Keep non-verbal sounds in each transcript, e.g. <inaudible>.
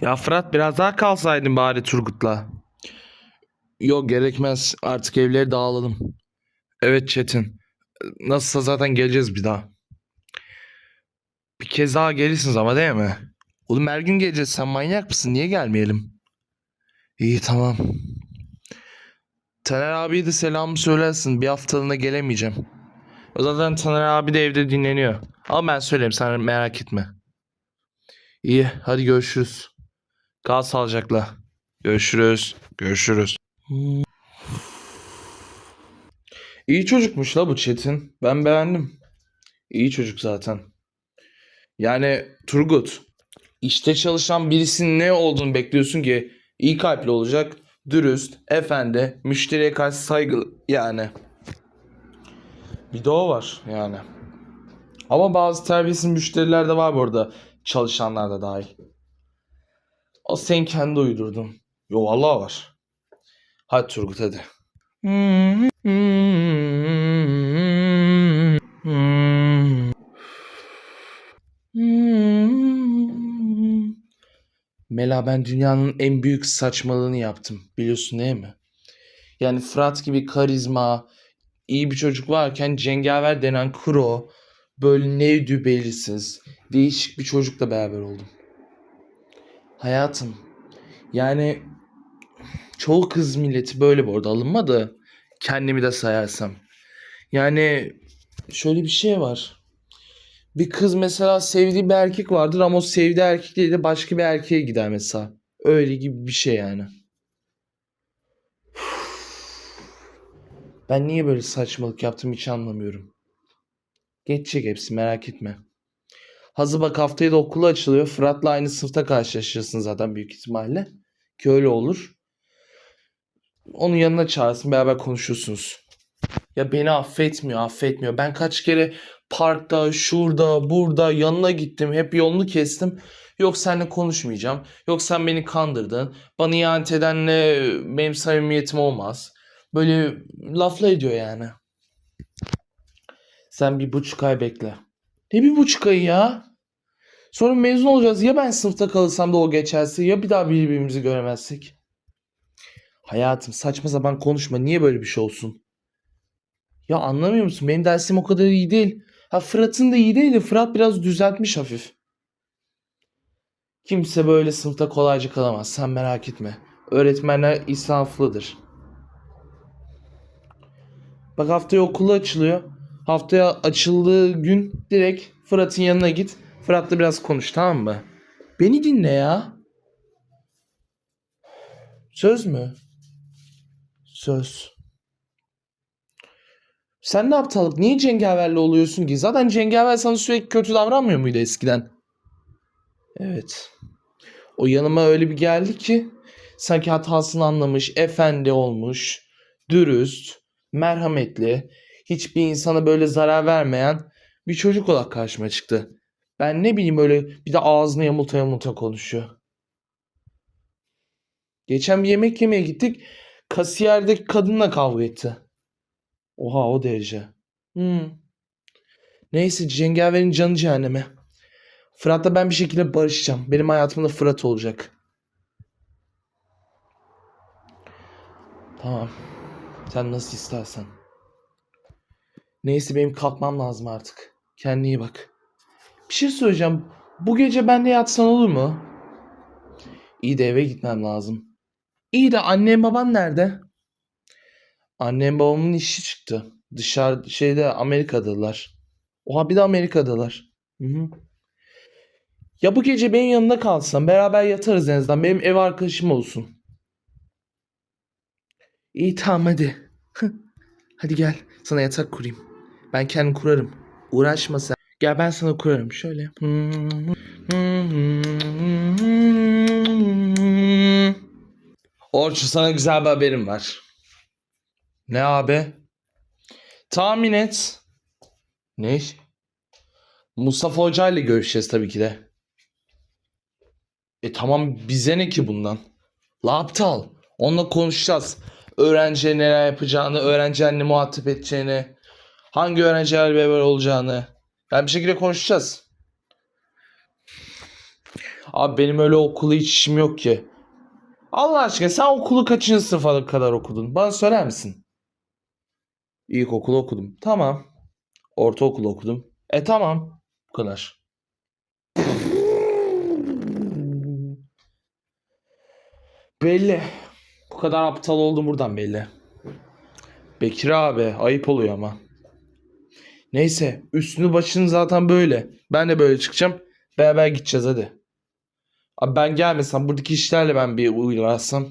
Ya Fırat biraz daha kalsaydın bari Turgut'la. Yok gerekmez. Artık evleri dağılalım. Evet Çetin. Nasılsa zaten geleceğiz bir daha. Bir kez daha gelirsiniz ama değil mi? Oğlum her gün geleceğiz. Sen manyak mısın? Niye gelmeyelim? İyi tamam. Taner abiye de selamı söylersin. Bir haftalığına gelemeyeceğim. O zaten Taner abi de evde dinleniyor. Ama ben söyleyeyim sen merak etme. İyi hadi görüşürüz. Kal sağlıcakla. Görüşürüz. Görüşürüz. İyi çocukmuş la bu Çetin. Ben beğendim. İyi çocuk zaten. Yani Turgut, işte çalışan birisinin ne olduğunu bekliyorsun ki iyi kalpli olacak, dürüst, efendi, müşteriye karşı saygılı yani. Bir de o var yani. Ama bazı terbiyesiz müşteriler de var bu arada. Çalışanlar da dahil. O sen kendi uydurdun. Yo vallahi var. Hadi Turgut hadi. Mela ben dünyanın en büyük saçmalığını yaptım. Biliyorsun değil mi? Yani Fırat gibi karizma, iyi bir çocuk varken Cengaver denen kuro, böyle nevdü belirsiz, değişik bir çocukla beraber oldum. Hayatım, yani çoğu kız milleti böyle bu arada alınma da kendimi de sayarsam. Yani şöyle bir şey var. Bir kız mesela sevdiği bir erkek vardır ama o sevdiği erkek değil de başka bir erkeğe gider mesela. Öyle gibi bir şey yani. Ben niye böyle saçmalık yaptım hiç anlamıyorum. Geçecek hepsi merak etme. Hazır bak haftaya da okulu açılıyor. Fırat'la aynı sınıfta karşılaşırsın zaten büyük ihtimalle. Ki öyle olur. Onun yanına çağırsın beraber konuşursunuz. Ya beni affetmiyor affetmiyor. Ben kaç kere parkta, şurada, burada yanına gittim. Hep yolunu kestim. Yok seninle konuşmayacağım. Yok sen beni kandırdın. Bana ihanet edenle benim samimiyetim olmaz. Böyle lafla ediyor yani. Sen bir buçuk ay bekle. Ne bir buçuk ay ya? Sonra mezun olacağız. Ya ben sınıfta kalırsam da o geçerse ya bir daha birbirimizi göremezsek. Hayatım saçma sapan konuşma. Niye böyle bir şey olsun? Ya anlamıyor musun? Benim dersim o kadar iyi değil. Ha Fırat'ın da iyi değil de Fırat biraz düzeltmiş hafif. Kimse böyle sınıfta kolayca kalamaz. Sen merak etme. Öğretmenler insaflıdır. Bak haftaya okulu açılıyor. Haftaya açıldığı gün direkt Fırat'ın yanına git. Fırat'la biraz konuş tamam mı? Beni dinle ya. Söz mü? Söz. Sen ne aptallık? Niye cengaverle oluyorsun ki? Zaten cengaver sana sürekli kötü davranmıyor muydu eskiden? Evet. O yanıma öyle bir geldi ki sanki hatasını anlamış, efendi olmuş, dürüst, merhametli, hiçbir insana böyle zarar vermeyen bir çocuk olarak karşıma çıktı. Ben ne bileyim öyle bir de ağzını yamulta yamulta konuşuyor. Geçen bir yemek yemeye gittik. Kasiyerdeki kadınla kavga etti. Oha o derece. Hmm. Neyse cengaverin canı cehenneme. Fırat'la ben bir şekilde barışacağım. Benim hayatımda Fırat olacak. Tamam. Sen nasıl istersen. Neyse benim kalkmam lazım artık. Kendine iyi bak. Bir şey söyleyeceğim. Bu gece bende yatsan olur mu? İyi de eve gitmem lazım. İyi de annem baban nerede? Annem babamın işi çıktı. Dışarı şeyde Amerika'dalar. Oha bir de Amerika'dalar. Hı hı. Ya bu gece benim yanımda kalsan beraber yatarız en azından. Benim ev arkadaşım olsun. İyi tamam hadi. <laughs> hadi gel sana yatak kurayım. Ben kendim kurarım. Uğraşma sen. Gel ben sana kurarım şöyle. Orçun sana güzel bir haberim var. Ne abi? Tahmin et. Ne? Mustafa Hoca ile görüşeceğiz tabii ki de. E tamam bize ne ki bundan? La aptal. Onunla konuşacağız. Öğrenciye neler yapacağını, öğrencilerle muhatap edeceğini, hangi öğrencilerle beraber olacağını. Yani bir şekilde konuşacağız. Abi benim öyle okula hiç işim yok ki. Allah aşkına sen okulu kaçıncı sınıfa kadar okudun? Bana söyler misin? İlkokul okudum. Tamam. Ortaokul okudum. E tamam. Bu kadar. Belli. Bu kadar aptal oldum buradan belli. Bekir abi ayıp oluyor ama. Neyse üstünü başını zaten böyle. Ben de böyle çıkacağım. Beraber gideceğiz hadi. Abi ben gelmesem buradaki işlerle ben bir uğraşsam.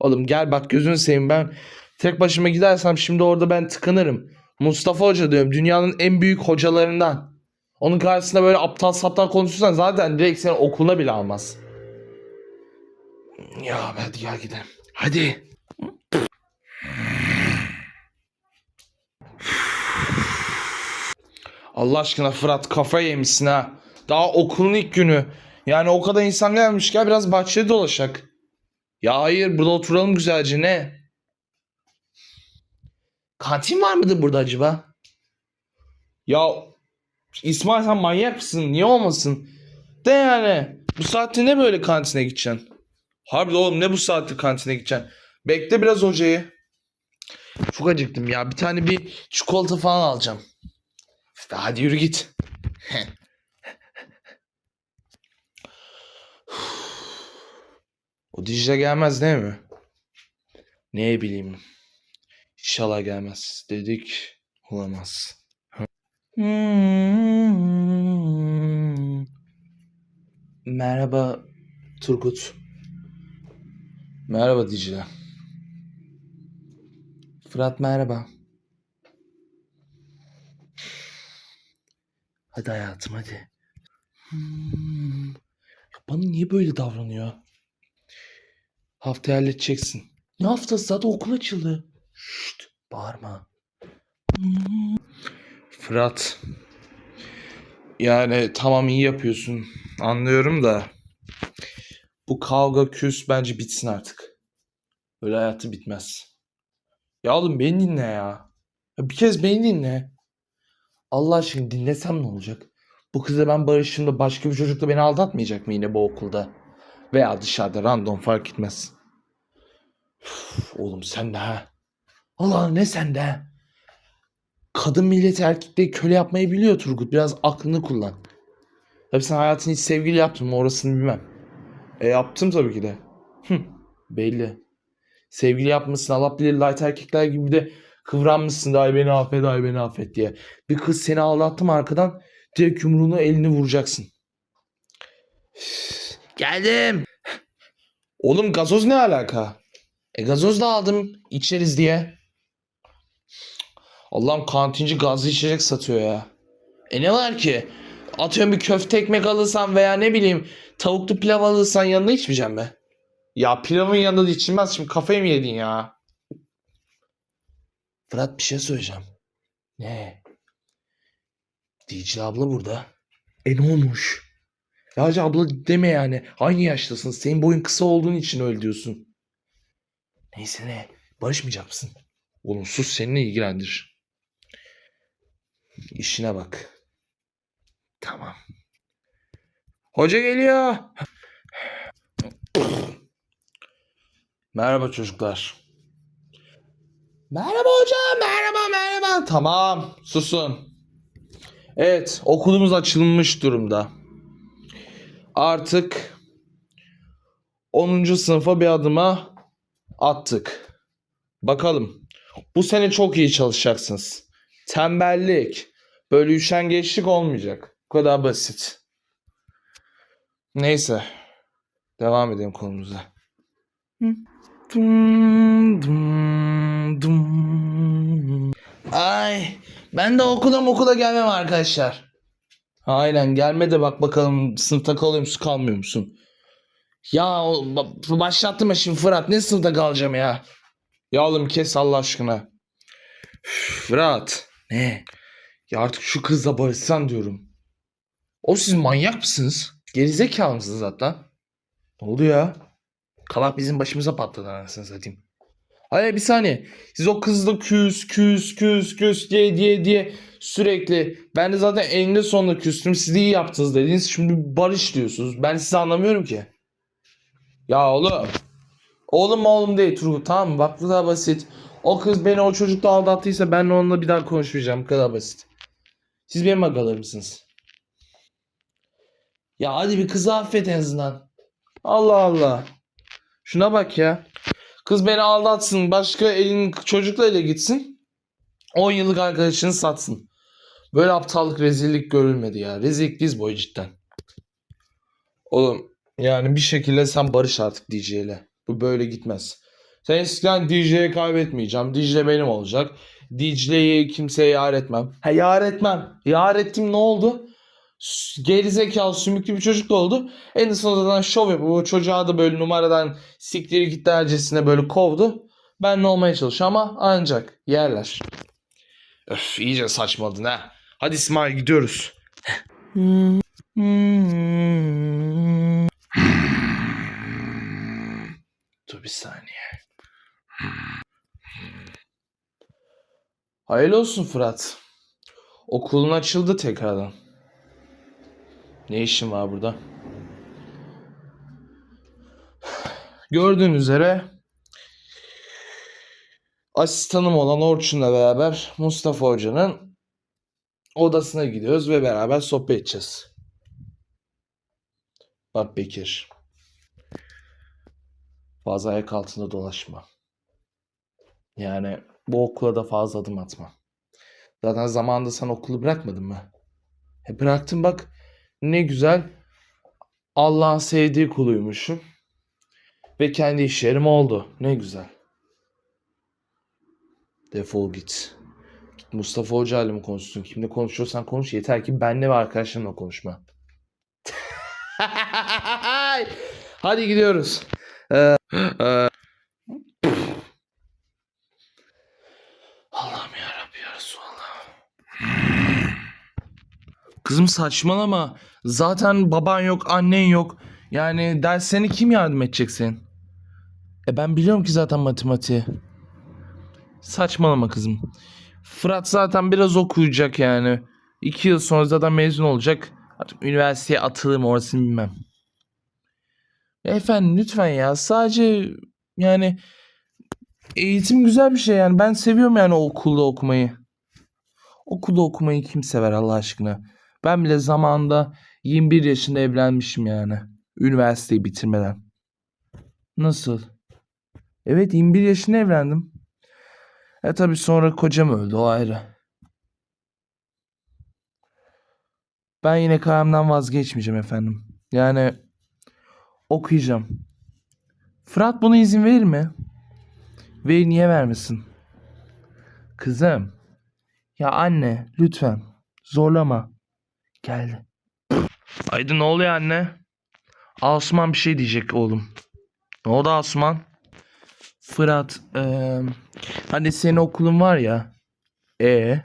Oğlum gel bak gözünü seveyim ben tek başıma gidersem şimdi orada ben tıkanırım. Mustafa Hoca diyorum dünyanın en büyük hocalarından. Onun karşısında böyle aptal saptal konuşursan zaten direkt seni okuluna bile almaz. Ya hadi gel gidelim. Hadi. Allah aşkına Fırat kafa yemişsin ha. Daha okulun ilk günü. Yani o kadar insan gelmiş gel biraz bahçede dolaşak. Ya hayır burada oturalım güzelce ne? Kantin var mıdır burada acaba? Ya İsmail sen manyak mısın? Niye olmasın? De yani bu saatte ne böyle kantine gideceksin? Harbi oğlum ne bu saatte kantine gideceksin? Bekle biraz hocayı. Çok acıktım ya. Bir tane bir çikolata falan alacağım. İşte hadi yürü git. o Dicle gelmez değil mi? Ne bileyim. İnşallah gelmez. Dedik olamaz. Hmm. Merhaba Turgut. Merhaba Dicle. Fırat merhaba. Hadi hayatım hadi. Hmm. Ya bana niye böyle davranıyor? Haftaya halledeceksin. Ne haftası zaten okul açıldı. Şşt bağırma. Hmm. Fırat. Yani tamam iyi yapıyorsun. Anlıyorum da. Bu kavga küs bence bitsin artık. Öyle hayatı bitmez. Ya oğlum beni dinle ya. ya bir kez beni dinle. Allah aşkına dinlesem ne olacak? Bu kızla ben barışımda başka bir çocukla beni aldatmayacak mı yine bu okulda? Veya dışarıda random fark etmez. Üf, oğlum sen de ha. Allah ne sen de. Kadın milleti erkekleri köle yapmayı biliyor Turgut. Biraz aklını kullan. Tabii sen hayatını hiç sevgili yaptın mı orasını bilmem. E yaptım tabii ki de. Hı, belli. Sevgili yapmışsın Allah bilir light erkekler gibi de kıvranmışsın. Ay beni affet ay beni affet diye. Bir kız seni aldattı mı arkadan direkt yumruğunu elini vuracaksın. Geldim. Oğlum gazoz ne alaka? E gazoz da aldım içeriz diye. Allah'ım kantinci gazlı içecek satıyor ya. E ne var ki? Atıyorum bir köfte ekmek alırsan veya ne bileyim tavuklu pilav alırsan yanına içmeyeceğim be. Ya pilavın yanında da içilmez şimdi kafayı mı yedin ya? Fırat bir şey söyleyeceğim. Ne? Dicle abla burada. E ne olmuş? Hacı abla deme yani. Aynı yaştasın. Senin boyun kısa olduğun için öyle diyorsun. Neyse ne? Barışmayacak mısın? Oğlum sus seninle ilgilendir. İşine bak. Tamam. Hoca geliyor. Merhaba çocuklar. Merhaba hocam. Merhaba merhaba. Tamam. Susun. Evet. Okulumuz açılmış durumda. Artık 10. sınıfa bir adıma attık. Bakalım. Bu sene çok iyi çalışacaksınız. Tembellik. Böyle üşengeçlik olmayacak. Bu kadar basit. Neyse. Devam edelim konumuza. Ay ben de okula okula gelmem arkadaşlar. Aynen gelme de bak bakalım sınıfta kalıyor musun kalmıyor musun? Ya başlattım ya şimdi Fırat ne sınıfta kalacağım ya? Ya oğlum kes Allah aşkına. Fırat. Ne? Ya artık şu kızla barışsan diyorum. O siz manyak mısınız? Gerizekalı mısınız hatta? Ne oldu ya? Kabak bizim başımıza patladı anasını satayım. Hayır bir saniye. Siz o kızla küs küs küs küs diye diye diye sürekli ben de zaten eninde sonunda küstüm siz iyi yaptınız dediniz. Şimdi barış diyorsunuz. Ben sizi anlamıyorum ki. Ya oğlum. Oğlum oğlum değil Turgut tamam mı? Bak bu kadar basit. O kız beni o çocukla aldattıysa ben onunla bir daha konuşmayacağım. Bu kadar basit. Siz benim agalarımsınız. Ya hadi bir kızı affet en azından. Allah Allah. Şuna bak ya. Kız beni aldatsın. Başka elin çocukla ile gitsin. 10 yıllık arkadaşını satsın. Böyle aptallık rezillik görülmedi ya. Rezillik diz boyu cidden. Oğlum yani bir şekilde sen barış artık DJ ile. Bu böyle gitmez. Sen eskiden DJ'ye kaybetmeyeceğim. DJ benim olacak. DJ'yi kimseye yar etmem. Ha yar etmem. Yar ettim ne oldu? Gerizekalı sümüklü bir çocuk da oldu. En sonunda şov yapıp o çocuğa da böyle numaradan siktiri git dercesine böyle kovdu. Ben ne olmaya çalışıyor ama ancak yerler. Öf iyice saçmaladın ha. Hadi İsmail gidiyoruz. Dur bir saniye. Hayırlı olsun Fırat. Okulun açıldı tekrardan. Ne işin var burada? Gördüğün üzere asistanım olan Orçun'la beraber Mustafa Hoca'nın odasına gidiyoruz ve beraber sohbet edeceğiz. Bak Bekir. Fazla ayak altında dolaşma. Yani bu okula da fazla adım atma. Zaten zamanında sen okulu bırakmadın mı? E bıraktım bak. Ne güzel. Allah'ın sevdiği kuluymuşum. Ve kendi iş yerim oldu. Ne güzel. Defol git. Git Mustafa Hoca ile mi konuşsun? Kimle konuşuyorsan konuş. Yeter ki benle ve arkadaşlarımla konuşma. <laughs> Hadi gidiyoruz. Ee, e, Allah'ım yarabbim ya Resulallah. Kızım saçmalama. Zaten baban yok, annen yok. Yani derslerine kim yardım edecek senin? E ben biliyorum ki zaten matematiği. Saçmalama kızım. Fırat zaten biraz okuyacak yani. İki yıl sonra zaten mezun olacak. Artık üniversiteye atılır orasını bilmem. Efendim lütfen ya. Sadece yani eğitim güzel bir şey yani. Ben seviyorum yani okulda okumayı. Okulda okumayı kim sever Allah aşkına? Ben bile zamanında 21 yaşında evlenmişim yani. Üniversiteyi bitirmeden. Nasıl? Evet 21 yaşında evlendim. E tabi sonra kocam öldü o ayrı. Ben yine kararımdan vazgeçmeyeceğim efendim. Yani okuyacağım. Fırat buna izin verir mi? Ve niye vermesin? Kızım. Ya anne lütfen. Zorlama. Geldi. Haydi ne oluyor anne? Asuman bir şey diyecek oğlum. Ne oldu Asuman? Fırat, eee, hani senin okulun var ya. E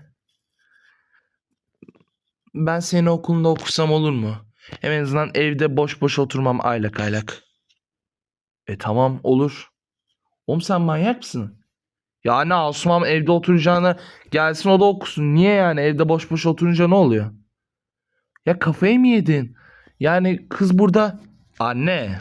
ben senin okulunda okusam olur mu? En azından evde boş boş oturmam aylak aylak. E tamam olur. Oğlum sen manyak mısın? Ya ne Asuman evde oturacağına gelsin o da okusun. Niye yani evde boş boş oturunca ne oluyor? Ya kafayı mı yedin? Yani kız burada anne.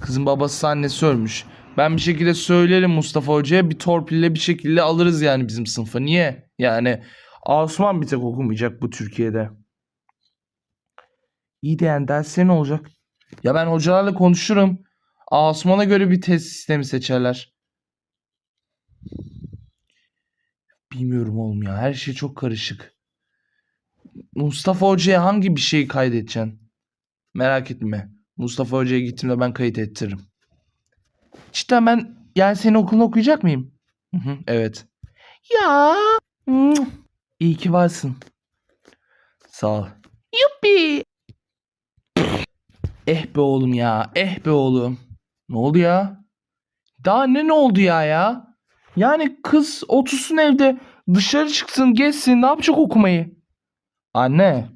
Kızın babası annesi ölmüş. Ben bir şekilde söylerim Mustafa Hoca'ya bir torpille bir şekilde alırız yani bizim sınıfa. Niye? Yani Asuman bir tek okumayacak bu Türkiye'de. İyi de yani dersleri ne olacak? Ya ben hocalarla konuşurum. Asuman'a göre bir test sistemi seçerler. Bilmiyorum oğlum ya. Her şey çok karışık. Mustafa Hoca'ya hangi bir şeyi kaydedeceksin? Merak etme. Mustafa Hoca'ya gittiğimde ben kayıt ettiririm. Cidden ben yani senin okulunda okuyacak mıyım? Evet. Ya. İyi ki varsın. Sağ ol. Yuppi. Eh be oğlum ya. Eh be oğlum. Ne oldu ya? Daha ne ne oldu ya ya? Yani kız otursun evde dışarı çıksın gezsin ne yapacak okumayı? Anne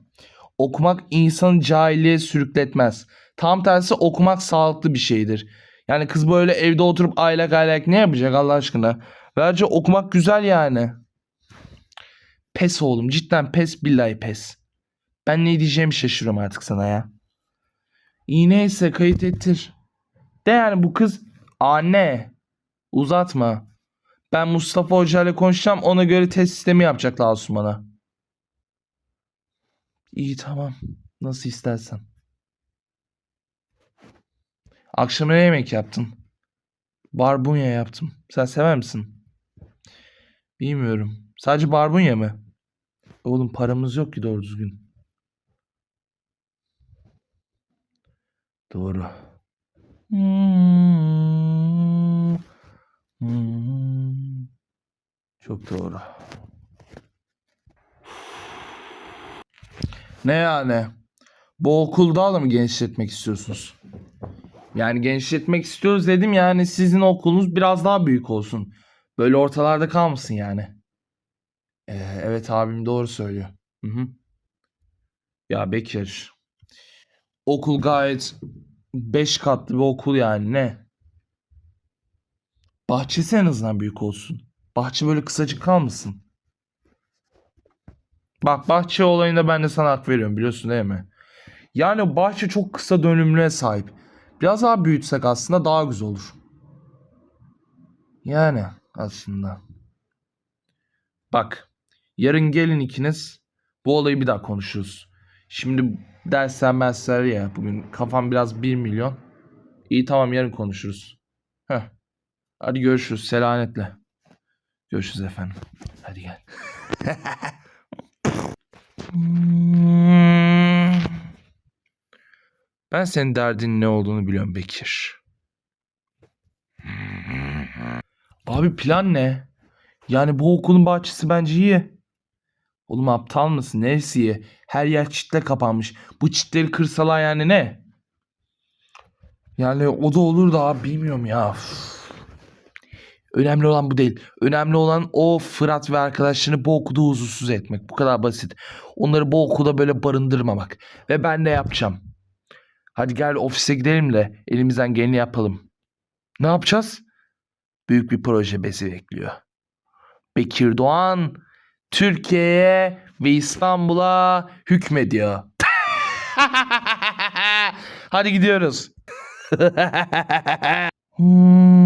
okumak insanı cahilliğe sürükletmez. Tam tersi okumak sağlıklı bir şeydir. Yani kız böyle evde oturup aylak aylak ne yapacak Allah aşkına? Bence okumak güzel yani. Pes oğlum cidden pes billahi pes. Ben ne diyeceğimi şaşırıyorum artık sana ya. İyi neyse kayıt ettir. De yani bu kız anne uzatma. Ben Mustafa Hoca ile konuşacağım ona göre test sistemi yapacaklar Asuman'a. İyi tamam. Nasıl istersen. Akşam ne yemek yaptın? Barbunya yaptım. Sen sever misin? Bilmiyorum. Sadece barbunya mı? Oğlum paramız yok ki doğru düzgün. Doğru. Hmm. Hmm. Çok doğru. Ne yani? Bu okulda da mı genişletmek istiyorsunuz? Yani genişletmek istiyoruz dedim yani sizin okulunuz biraz daha büyük olsun. Böyle ortalarda kalmasın yani. Ee, evet abim doğru söylüyor. Hı hı. Ya Bekir. Okul gayet 5 katlı bir okul yani ne? Bahçesi en azından büyük olsun. Bahçe böyle kısacık kalmasın. Bak bahçe olayında ben de sana hak veriyorum biliyorsun değil mi? Yani bahçe çok kısa dönümlüğe sahip. Biraz daha büyütsek aslında daha güzel olur. Yani aslında. Bak yarın gelin ikiniz bu olayı bir daha konuşuruz. Şimdi dersler mersler ya bugün kafam biraz 1 milyon. İyi tamam yarın konuşuruz. Heh. Hadi görüşürüz selametle. Görüşürüz efendim. Hadi gel. <laughs> Ben senin derdin ne olduğunu biliyorum Bekir. Abi plan ne? Yani bu okulun bahçesi bence iyi. Oğlum aptal mısın? Neresi iyi? Her yer çitle kapanmış. Bu çitleri kırsalar yani ne? Yani o da olur da abi bilmiyorum ya. Üf. Önemli olan bu değil. Önemli olan o Fırat ve arkadaşlarını bu okulda huzursuz etmek. Bu kadar basit. Onları bu okulda böyle barındırmamak. Ve ben de yapacağım. Hadi gel ofise gidelim de elimizden geleni yapalım. Ne yapacağız? Büyük bir proje bizi bekliyor. Bekir Doğan Türkiye'ye ve İstanbul'a hükmediyor. <laughs> <laughs> Hmm.